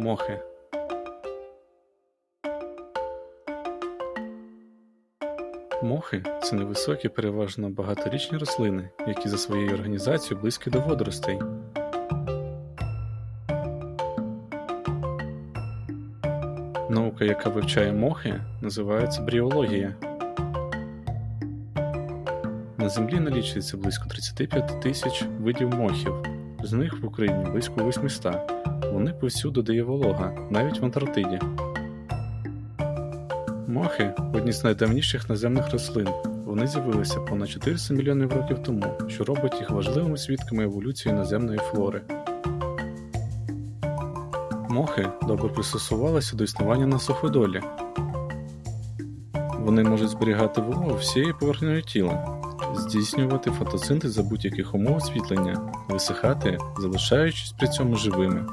Мохи. Мохи це невисокі, переважно багаторічні рослини, які за своєю організацією близькі до водоростей. Наука, яка вивчає мохи, називається бріологія. На землі налічується близько 35 тисяч видів мохів, з них в Україні близько 800. Вони повсюди де є волога, навіть в Антарктиді. Мохи одні з найдавніших наземних рослин. Вони з'явилися понад 400 мільйонів років тому, що робить їх важливими свідками еволюції наземної флори. Мохи добре пристосувалися до існування на суходолі. Вони можуть зберігати вологу всією поверхнею тіла, здійснювати фотосинтез за будь-яких умов освітлення, висихати, залишаючись при цьому живими.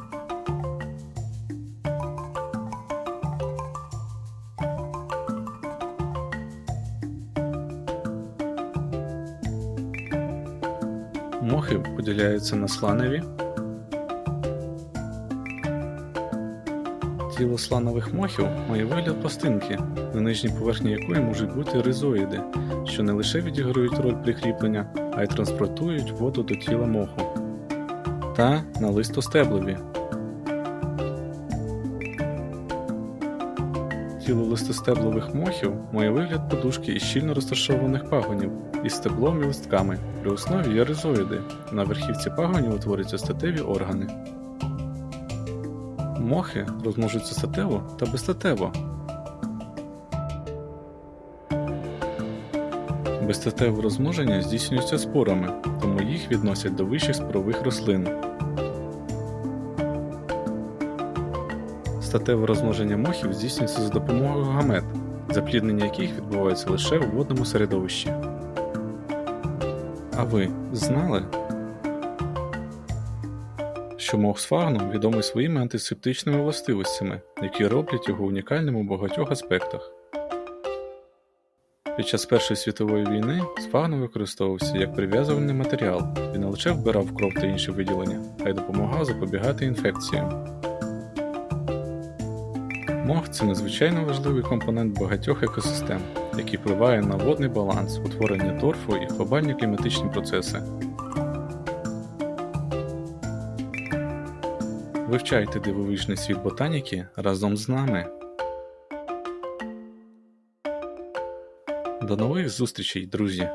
Мохи поділяються на сланові. Тіло сланових мохів має вигляд пластинки, на нижній поверхні якої можуть бути ризоїди, що не лише відіграють роль прикріплення, а й транспортують воду до тіла моху. Та на листостеблові. Тіло листостеблових мохів має вигляд подушки із щільно розташованих пагонів із стеблом і листками. При основі є ризоїди. На верхівці пагонів утворюються статеві органи. Мохи розмножуються статево та безстатево. Безстатеве розмноження здійснюється спорами, тому їх відносять до вищих спорових рослин. Статеве розмноження мохів здійснюється за допомогою гамет, запліднення яких відбувається лише у водному середовищі. А ви знали, що мох сфагном відомий своїми антисептичними властивостями, які роблять його унікальним у багатьох аспектах. Під час Першої світової війни сфагном використовувався як прив'язувальний матеріал, він не лише вбирав кров та інші виділення, а й допомагав запобігати інфекціям. Мох це надзвичайно важливий компонент багатьох екосистем, який впливає на водний баланс, утворення торфу і глобальні кліматичні процеси. Вивчайте дивовижний світ ботаніки разом з нами. До нових зустрічей, друзі!